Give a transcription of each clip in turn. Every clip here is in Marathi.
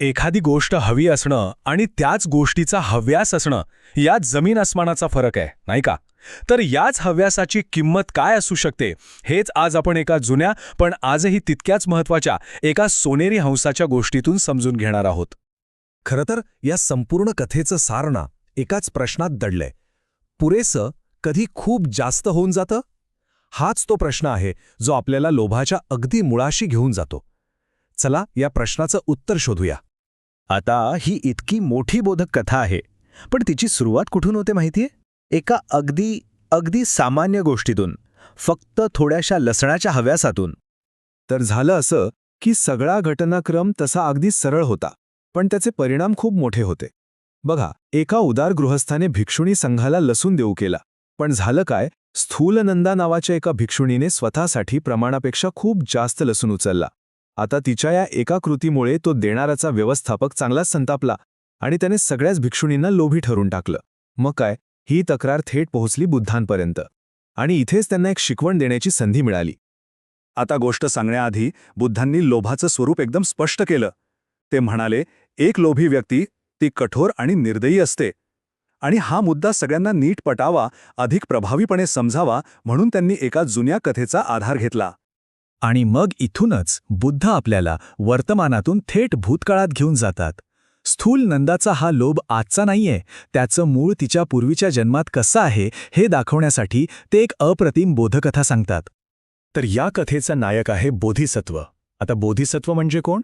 एखादी गोष्ट हवी असणं आणि त्याच गोष्टीचा हव्यास असणं यात जमीन आसमानाचा फरक आहे नाही का? तर याच हव्यासाची किंमत काय असू शकते हेच आज आपण एका जुन्या पण आजही तितक्याच महत्त्वाच्या एका सोनेरी हंसाच्या गोष्टीतून समजून घेणार आहोत. खरं तर या संपूर्ण कथेचं सारणा एकाच प्रश्नात दडलंय. पुरेसं कधी खूप जास्त होऊन जातं? हाच तो प्रश्न आहे जो आपल्याला लोभाच्या अगदी मुळाशी घेऊन जातो. चला या प्रश्नाचं उत्तर शोधूया. आता ही इतकी मोठी बोधक कथा आहे पण तिची सुरुवात कुठून होते माहितीये? एका अगदी अगदी सामान्य गोष्टीतून फक्त थोड्याशा लसणाच्या हव्यासातून. तर झालं असं की सगळा घटनाक्रम तसा अगदी सरळ होता पण त्याचे परिणाम खूप मोठे होते. बघा एका उदार गृहस्थाने भिक्षुणी संघाला लसून देऊ केला पण झालं काय स्थूलनंदा नावाच्या एका भिक्षुणीने स्वतःसाठी प्रमाणापेक्षा खूप जास्त लसूण उचलला. आता तिच्या या एका कृतीमुळे तो देणाराचा व्यवस्थापक चांगलाच संतापला आणि त्याने सगळ्याच भिक्षुणींना लोभी ठरून टाकलं. मग काय? ही तक्रार थेट पोहोचली बुद्धांपर्यंत आणि इथेच त्यांना एक शिकवण देण्याची संधी मिळाली. आता गोष्ट सांगण्याआधी बुद्धांनी लोभाचं स्वरूप एकदम स्पष्ट केलं. ते म्हणाले एक लोभी व्यक्ती ती कठोर आणि निर्दयी असते आणि हा मुद्दा सगळ्यांना नीट पटावा अधिक प्रभावीपणे समजावा म्हणून त्यांनी एका जुन्या कथेचा आधार घेतला. आणि मग इथूनच बुद्ध आपल्याला वर्तमानातून थेट भूतकाळात घेऊन जातात. स्थूल नंदाचा हा लोभ आजचा नाहीये त्याचं मूळ तिच्या पूर्वीच्या जन्मात कसं आहे हे दाखवण्यासाठी ते एक अप्रतिम बोधकथा सांगतात. तर या कथेचा नायक आहे बोधिसत्व. आता बोधिसत्व म्हणजे कोण?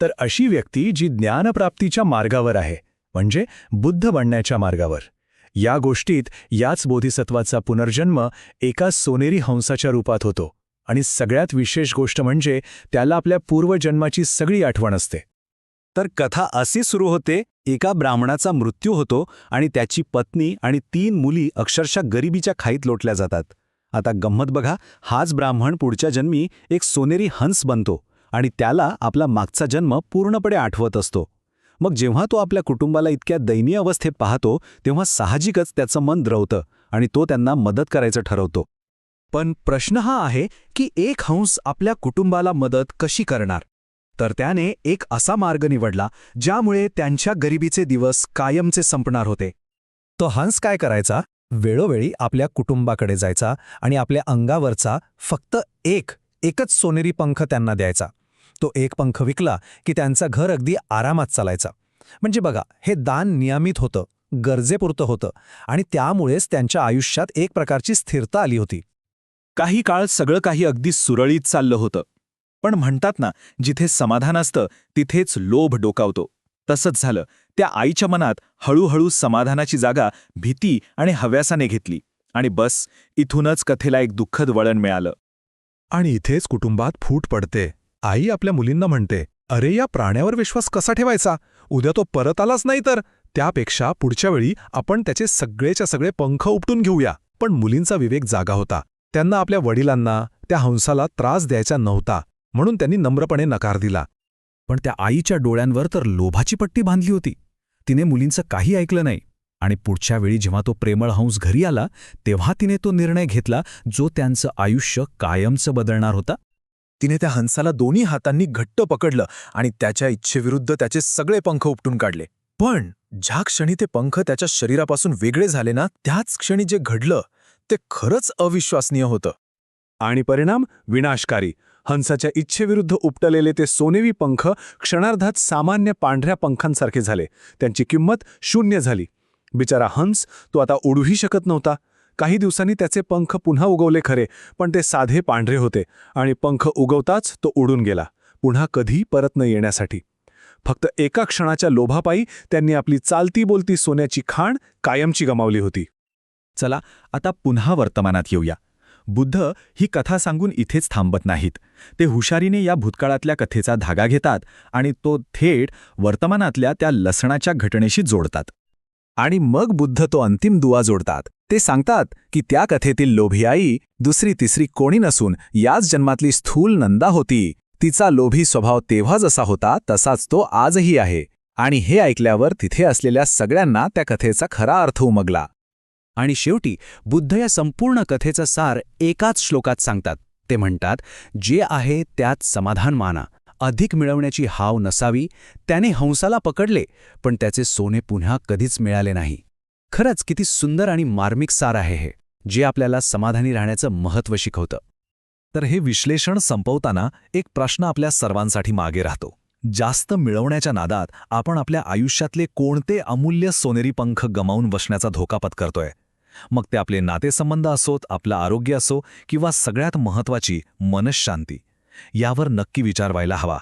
तर अशी व्यक्ती जी ज्ञानप्राप्तीच्या मार्गावर आहे म्हणजे बुद्ध बनण्याच्या मार्गावर. या गोष्टीत याच बोधिसत्वाचा पुनर्जन्म एका सोनेरी हंसाच्या रूपात होतो. आणि सगळ्यात विशेष गोष्ट म्हणजे त्याला आपल्या पूर्वजन्माची सगळी आठवण असते. तर कथा अशी सुरू होते एका ब्राह्मणाचा मृत्यू होतो आणि त्याची पत्नी आणि तीन मुली अक्षरशः गरिबीच्या खाईत लोटल्या जातात. आता गंमत बघा हाच ब्राह्मण पुढच्या जन्मी एक सोनेरी हंस बनतो आणि त्याला आपला मागचा जन्म पूर्णपणे आठवत असतो. मग जेव्हा तो आपल्या कुटुंबाला इतक्या दयनीय अवस्थेत पाहतो तेव्हा साहजिकच त्याचं मन द्रवतं आणि तो त्यांना मदत करायचं ठरवतो. पण प्रश्न हा आहे की एक हंस आपल्या कुटुंबाला मदत कशी करणार? तर त्याने एक असा मार्ग निवडला ज्यामुळे त्यांच्या गरिबीचे दिवस कायमचे संपणार होते. तो हंस काय करायचा? वेळोवेळी आपल्या कुटुंबाकडे जायचा आणि आपल्या अंगावरचा फक्त एक एकच सोनेरी पंख त्यांना द्यायचा. तो एक पंख विकला की त्यांचं घर अगदी आरामात चालायचा. म्हणजे बघा हे दान नियमित होतं गरजेपुरतं होतं आणि त्यामुळेच त्यांच्या आयुष्यात एक प्रकारची स्थिरता आली होती. काही काळ सगळं काही अगदी सुरळीत चाललं होतं. पण म्हणतात ना जिथे समाधान असतं तिथेच लोभ डोकावतो. तसंच झालं. त्या आईच्या मनात हळूहळू समाधानाची जागा भीती आणि हव्यासाने घेतली. आणि बस इथूनच कथेला एक दुःखद वळण मिळालं. आणि इथेच कुटुंबात फूट पडते. आई आपल्या मुलींना म्हणते अरे या प्राण्यावर विश्वास कसा ठेवायचा? उद्या तो परत आलाच नाही तर. त्यापेक्षा पुढच्या वेळी आपण त्याचे सगळेच्या सगळे पंख उपटून घेऊया. पण मुलींचा विवेक जागा होता. त्यांना आपल्या वडिलांना त्या हंसाला त्रास द्यायचा नव्हता म्हणून त्यांनी नम्रपणे नकार दिला. पण त्या आईच्या डोळ्यांवर तर लोभाची पट्टी बांधली होती. तिने मुलींचं काही ऐकलं नाही आणि पुढच्या वेळी जेव्हा तो प्रेमळ हंस घरी आला तेव्हा तिने तो निर्णय घेतला जो त्यांचं आयुष्य कायमचं बदलणार होता. तिने त्या हंसाला दोन्ही हातांनी घट्ट पकडलं आणि त्याच्या इच्छेविरुद्ध त्याचे सगळे पंख उपटून काढले. पण ज्या क्षणी ते पंख त्याच्या शरीरापासून वेगळे झाले ना त्याच क्षणी जे घडलं ते खरंच अविश्वसनीय होतं. आणि परिणाम विनाशकारी. हंसाच्या इच्छेविरुद्ध उपटलेले ते सोनेवी पंख क्षणार्धात सामान्य पांढऱ्या पंखांसारखे झाले. त्यांची किंमत शून्य झाली. बिचारा हंस तो आता उडूही शकत नव्हता. काही दिवसांनी त्याचे पंख पुन्हा उगवले खरे पण ते साधे पांढरे होते आणि पंख उगवताच तो उडून गेला पुन्हा कधी परत न येण्यासाठी. फक्त एका क्षणाच्या लोभापायी त्यांनी आपली चालती बोलती सोन्याची खाण कायमची गमावली होती. चला आता पुन्हा वर्तमानात येऊया. बुद्ध ही कथा सांगून इथेच थांबत नाहीत. ते हुशारीने या भूतकाळातल्या कथेचा धागा घेतात आणि तो थेट वर्तमानातल्या त्या लसणाच्या घटनेशी जोडतात. आणि मग बुद्ध तो अंतिम दुवा जोडतात. ते सांगतात की त्या कथेतील लोभी आई दुसरी तिसरी कोणी नसून याच जन्मातली स्थूल नंदा होती. तिचा लोभी स्वभाव तेव्हा जसा होता तसाच तो आजही आहे. आणि हे ऐकल्यावर तिथे असलेल्या सगळ्यांना त्या कथेचा खरा अर्थ उमगला. आणि शेवटी बुद्ध या संपूर्ण कथेचं सार एकाच श्लोकात सांगतात. ते म्हणतात जे आहे त्यात समाधान माना. अधिक मिळवण्याची हाव नसावी. त्याने हंसाला पकडले पण त्याचे सोने पुन्हा कधीच मिळाले नाही. खरंच किती सुंदर आणि मार्मिक सार आहे हे जे आपल्याला समाधानी राहण्याचं महत्त्व शिकवतं. तर हे विश्लेषण संपवताना एक प्रश्न आपल्या सर्वांसाठी मागे राहतो. जास्त मिळवण्याच्या नादात आपण आपल्या आयुष्यातले कोणते अमूल्य सोनेरी पंख गमावून बसण्याचा धोका पत्करतोय? मग ते आपले नातेसंबंध असोत आपलं आरोग्य असो किंवा सगळ्यात महत्वाची मनशांती. यावर नक्की विचार व्हायला हवा.